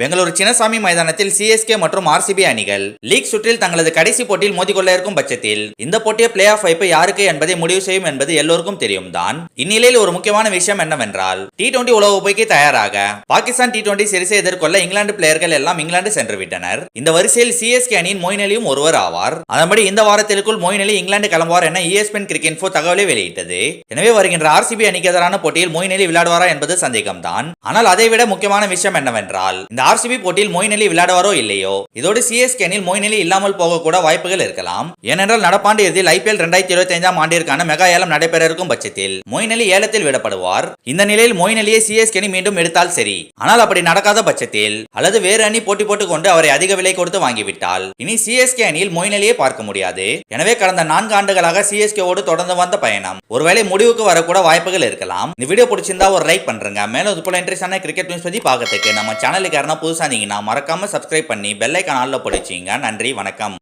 பெங்களூரு சின்னசாமி மைதானத்தில் சிஎஸ்கே மற்றும் ஆர்சிபி அணிகள் லீக் சுற்றில் தங்களது கடைசி போட்டியில் மோதிக்கொள்ள இருக்கும் பட்சத்தில் இந்த போட்டியை பிளே ஆஃப் வைப்பு யாருக்கு என்பதை முடிவு செய்யும் என்பது எல்லோருக்கும் தெரியும் தான் இந்நிலையில் ஒரு முக்கியமான விஷயம் என்னவென்றால் டி டுவெண்டி உலகக்கோப்பைக்கு தயாராக பாகிஸ்தான் டி டுவெண்டி சிறிசை எதிர்கொள்ள இங்கிலாந்து பிளேயர்கள் எல்லாம் இங்கிலாந்து சென்று விட்டனர் இந்த வரிசையில் சிஎஸ்கே அணியின் மொயின் அலியும் ஒருவர் ஆவார். அதன்படி இந்த வாரத்திற்குள் மொயின் இங்கிலாந்து கிளம்புவார் என இஎஸ்பென் கிரிக்கெட் இன்போ தகவலை வெளியிட்டது. எனவே வருகின்ற ஆர்சிபி அணிக்கு எதிரான போட்டியில் மொயின் அலி விளையாடுவாரா என்பது சந்தேகம்தான். ஆனால் அதைவிட முக்கியமான விஷயம் என்னவென்றால் இந்த ஆர்சிபி போட்டியில் மொயின் அலி விளையாடுவாரோ இல்லையோ? இதோடு சிஎஸ்கே அணியில் மொயின் அலி இல்லாமல் போக கூட வாய்ப்புகள் இருக்கலாம். ஏனென்றால் நடப்பாண்டு இறுதியில் ஐபிஎல் ரெண்டாயிரத்தி இருபத்தி ஐந்தாம் ஆண்டிற்கான மெகா ஏலம் நடைபெற இருக்கும் பட்சத்தில் மொயின் அலி ஏலத்தில் விடப்படுவார். இந்த நிலையில் மொயின் அலியை சிஎஸ்கே அணி மீண்டும் எடுத்தால் சரி. ஆனால் அப்படி நடக்காத பட்சத்தில் அல்லது வேறு அணி போட்டி போட்டுக் கொண்டு அவரை அதிக விலை கொடுத்து வாங்கிவிட்டால் இனி சிஎஸ்கே அணியில் மொயின் அலியை பார்க்க முடியாது. எனவே கடந்த நான்கு ஆண்டுகளாக சிஎஸ்கேவோடு தொடர்ந்து வந்த பயணம். ஒருவேளை முடிவுக்கு வரக்கூட வாய்ப்புகள் இருக்கலாம். இந்த வீடியோ பிடிச்சிருந்தா ஒரு லைக் பண்றேங்க மேலும் இது போல இன்ட்ரெஸ்டான கிரிக்கெட் நியூஸ் பத்தி பார்க்கறதுக்கு நம்ம சேனலுக்கு புதுசாக இருந்தீங்கன்னா மறக்காம சப்ஸ்கிரைப் பண்ணி பெல் ஆளில் ஆல்ல நன்றி வணக்கம்.